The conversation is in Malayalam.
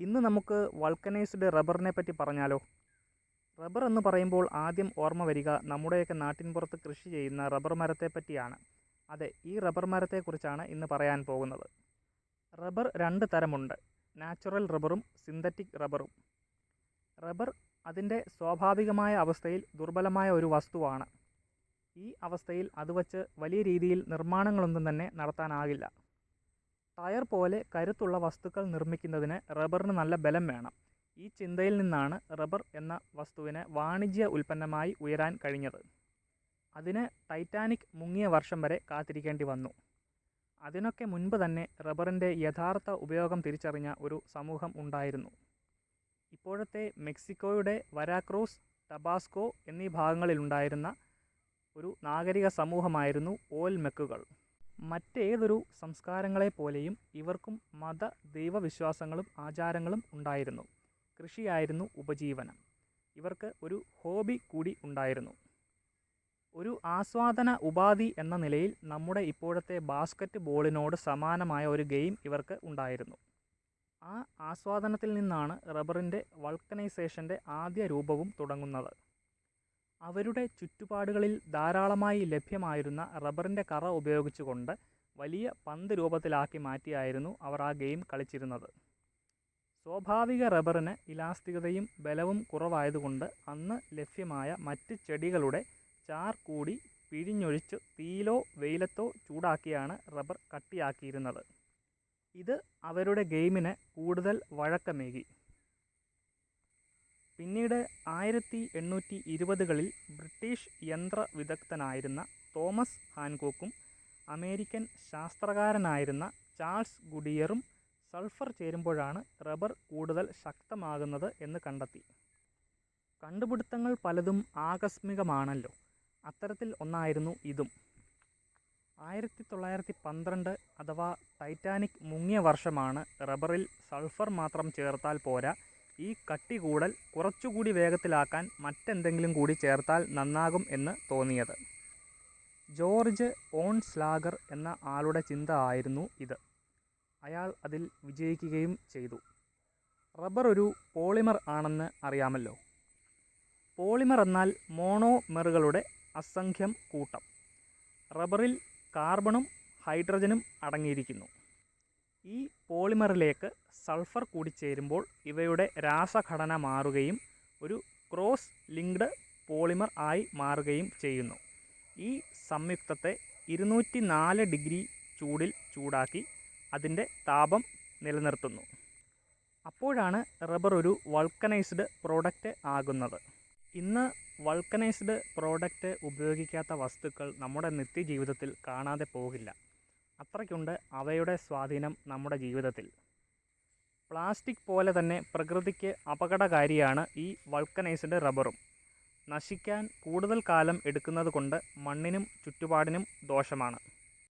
ഇന്ന് നമുക്ക് വൾക്കനൈസ്ഡ് റബ്ബറിനെ പറ്റി പറഞ്ഞാലോ? റബ്ബർ എന്ന് പറയുമ്പോൾ ആദ്യം ഓർമ്മ വരിക നമ്മുടെയൊക്കെ നാട്ടിൻപുറത്ത് കൃഷി ചെയ്യുന്ന റബ്ബർ മരത്തെ പറ്റിയാണ്. അതെ ഈ റബ്ബർ മരത്തെക്കുറിച്ചാണ് ഇന്ന് പറയാൻ പോകുന്നത്. റബ്ബർ രണ്ട് തരമുണ്ട്. നാച്ചുറൽ റബ്ബറും സിന്തറ്റിക് റബ്ബറും. റബ്ബർ അതിന്റെ സ്വാഭാവികമായ അവസ്ഥയിൽ ദുർബലമായ ഒരു വസ്തുവാണ്. ഈ അവസ്ഥയിൽ അത് വച്ച് വലിയ രീതിയിൽ നിർമ്മാണങ്ങളൊന്നും തന്നെ നടത്താനാകില്ല. ടയർ പോലെ കരുത്തുള്ള വസ്തുക്കൾ നിർമ്മിക്കുന്നതിന് റബ്ബറിന് നല്ല ബലം വേണം. ഈ ചിന്തയിൽ നിന്നാണ് റബ്ബർ എന്ന വസ്തുവിന് വാണിജ്യ ഉൽപ്പന്നമായി ഉയരാൻ കഴിഞ്ഞത്. അതിന് ടൈറ്റാനിക് മുങ്ങിയ വർഷം വരെ കാത്തിരിക്കേണ്ടി വന്നു. അതിനൊക്കെ മുൻപ് തന്നെ റബ്ബറിന്റെ യഥാർത്ഥ ഉപയോഗം തിരിച്ചറിഞ്ഞ ഒരു സമൂഹം ഉണ്ടായിരുന്നു. ഇപ്പോഴത്തെ മെക്സിക്കോയുടെ വരാക്രൂസ് ടബാസ്കോ എന്നീ ഭാഗങ്ങളിലുണ്ടായിരുന്ന ഒരു നാഗരിക സമൂഹമായിരുന്നു ഓൽമെക്കുകൾ. മറ്റേതൊരു സംസ്കാരങ്ങളെപ്പോലെയും ഇവർക്കും മത ദൈവവിശ്വാസങ്ങളും ആചാരങ്ങളും ഉണ്ടായിരുന്നു. കൃഷിയായിരുന്നു ഉപജീവനം. ഇവർക്ക് ഒരു ഹോബി കൂടി ഉണ്ടായിരുന്നു. ഒരു ആസ്വാദന ഉപാധി എന്ന നിലയിൽ നമ്മുടെ ഇപ്പോഴത്തെ ബാസ്ക്കറ്റ് ബോളിനോട് സമാനമായ ഒരു ഗെയിം ഇവർക്ക് ഉണ്ടായിരുന്നു. ആ ആസ്വാദനത്തിൽ നിന്നാണ് റബ്ബറിന്റെ വൾക്കനൈസേഷന്റെ ആദ്യ രൂപവും തുടങ്ങുന്നത്. അവരുടെ ചുറ്റുപാടുകളിൽ ധാരാളമായി ലഭ്യമായിരുന്ന റബ്ബറിന്റെ കറ ഉപയോഗിച്ചുകൊണ്ട് വലിയ പന്ത് രൂപത്തിലാക്കി മാറ്റിയായിരുന്നു അവർ ആ ഗെയിം കളിച്ചിരുന്നത്. സ്വാഭാവിക റബ്ബറിന് ഇലാസ്തികതയും ബലവും കുറവായതുകൊണ്ട് അന്ന് ലഭ്യമായ മറ്റ് ചെടികളുടെ ചാർ കൂടി പിഴിഞ്ഞൊഴിച്ച് തീയിലോ വെയിലത്തോ ചൂടാക്കിയാണ് റബ്ബർ കട്ടിയാക്കിയിരുന്നത്. ഇത് അവരുടെ ഗെയിമിന് കൂടുതൽ വഴക്കമേകി. പിന്നീട് ആയിരത്തി എണ്ണൂറ്റി ഇരുപതുകളിൽ ബ്രിട്ടീഷ് യന്ത്ര വിദഗ്ധനായിരുന്ന തോമസ് ഹാൻകോക്കും അമേരിക്കൻ ശാസ്ത്രകാരനായിരുന്ന ചാൾസ് ഗുഡിയറും സൾഫർ ചേരുമ്പോഴാണ് റബ്ബർ കൂടുതൽ ശക്തമാകുന്നത് എന്ന് കണ്ടെത്തി. കണ്ടുപിടുത്തങ്ങൾ പലതും ആകസ്മികമാണല്ലോ. അത്തരത്തിൽ ഒന്നായിരുന്നു ഇതും. ആയിരത്തി തൊള്ളായിരത്തി പന്ത്രണ്ട് അഥവാ ടൈറ്റാനിക് മുങ്ങിയ വർഷമാണ് റബ്ബറിൽ സൾഫർ മാത്രം ചേർത്താൽ പോരാ ഈ കട്ടി കൂടൽ കുറച്ചുകൂടി വേഗത്തിലാക്കാൻ മറ്റെന്തെങ്കിലും കൂടി ചേർത്താൽ നന്നാകും എന്ന് തോന്നിയത്. ജോർജ് ഓൺ സ്ലാഗർ എന്ന ആളുടെ ചിന്ത ആയിരുന്നു ഇത്. അയാൾ അതിൽ വിജയിക്കുകയും ചെയ്തു. റബ്ബർ ഒരു പോളിമർ ആണെന്ന് അറിയാമല്ലോ. പോളിമർ എന്നാൽ മോണോമെറുകളുടെ അസംഖ്യം കൂട്ടം. റബ്ബറിൽ കാർബണും ഹൈഡ്രജനും അടങ്ങിയിരിക്കുന്നു. ഈ പോളിമറിലേക്ക് സൾഫർ കൂടി ചേരുമ്പോൾ ഇവയുടെ രാസഘടന മാറുകയും ഒരു ക്രോസ് ലിങ്ക്ഡ് പോളിമർ ആയി മാറുകയും ചെയ്യുന്നു. ഈ സംയുക്തത്തെ ഇരുന്നൂറ്റി നാല് ഡിഗ്രി ചൂടിൽ ചൂടാക്കി അതിന്റെ താപം നിലനിർത്തുന്നു. അപ്പോഴാണ് റബ്ബർ ഒരു വൾക്കനൈസ്ഡ് പ്രോഡക്റ്റ് ആകുന്നത്. ഇന്ന് വൾക്കനൈസ്ഡ് പ്രോഡക്റ്റ് ഉപയോഗിക്കാത്ത വസ്തുക്കൾ നമ്മുടെ നിത്യജീവിതത്തിൽ കാണാതെ പോകില്ല. അത്രയ്ക്കുണ്ട് അവയുടെ സ്വാധീനം നമ്മുടെ ജീവിതത്തിൽ. പ്ലാസ്റ്റിക് പോലെ തന്നെ പ്രകൃതിക്ക് അപകടകാരിയാണ് ഈ വൾക്കനൈസ്ഡ് റബ്ബറും. നശിക്കാൻ കൂടുതൽ കാലം എടുക്കുന്നത് കൊണ്ട് മണ്ണിനും ചുറ്റുപാടിനും ദോഷമാണ്.